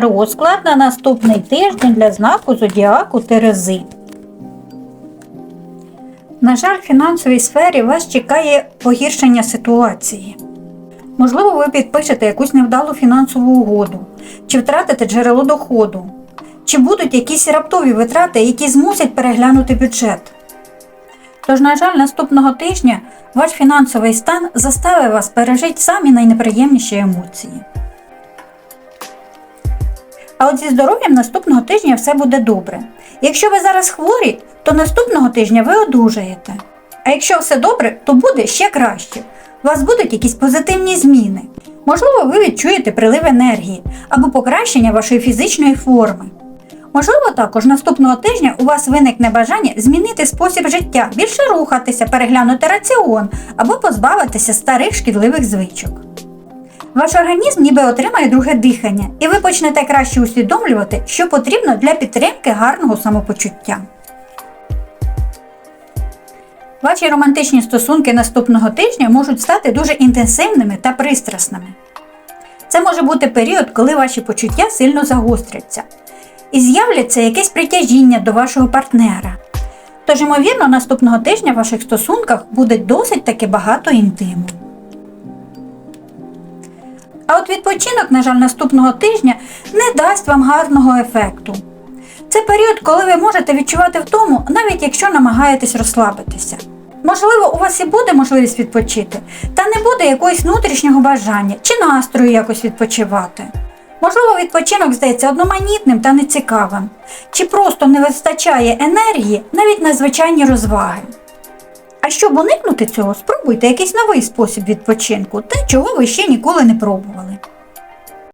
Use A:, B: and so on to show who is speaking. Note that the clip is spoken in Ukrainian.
A: Розклад на наступний тиждень для знаку зодіаку Терези. На жаль, в фінансовій сфері вас чекає погіршення ситуації. Можливо, ви підпишете якусь невдалу фінансову угоду, чи втратите джерело доходу, чи будуть якісь раптові витрати, які змусять переглянути бюджет. Тож, на жаль, наступного тижня ваш фінансовий стан заставить вас пережити самі найнеприємніші емоції. А от зі здоров'ям наступного тижня все буде добре. Якщо ви зараз хворі, то наступного тижня ви одужаєте. А якщо все добре, то буде ще краще. У вас будуть якісь позитивні зміни. Можливо, ви відчуєте прилив енергії або покращення вашої фізичної форми. Можливо, також наступного тижня у вас виникне бажання змінити спосіб життя, більше рухатися, переглянути раціон або позбавитися старих шкідливих звичок. Ваш організм ніби отримає друге дихання, і ви почнете краще усвідомлювати, що потрібно для підтримки гарного самопочуття. Ваші романтичні стосунки наступного тижня можуть стати дуже інтенсивними та пристрасними. Це може бути період, коли ваші почуття сильно загостряться, і з'являться якесь притяжіння до вашого партнера. Тож, ймовірно, наступного тижня в ваших стосунках буде досить таки багато інтиму. А от відпочинок, на жаль, наступного тижня не дасть вам гарного ефекту. Це період, коли ви можете відчувати втому, навіть якщо намагаєтесь розслабитися. Можливо, у вас і буде можливість відпочити, та не буде якогось внутрішнього бажання чи настрою якось відпочивати. Можливо, відпочинок здається одноманітним та нецікавим, чи просто не вистачає енергії навіть на звичайні розваги. А щоб уникнути цього, спробуйте якийсь новий спосіб відпочинку, те, чого ви ще ніколи не пробували.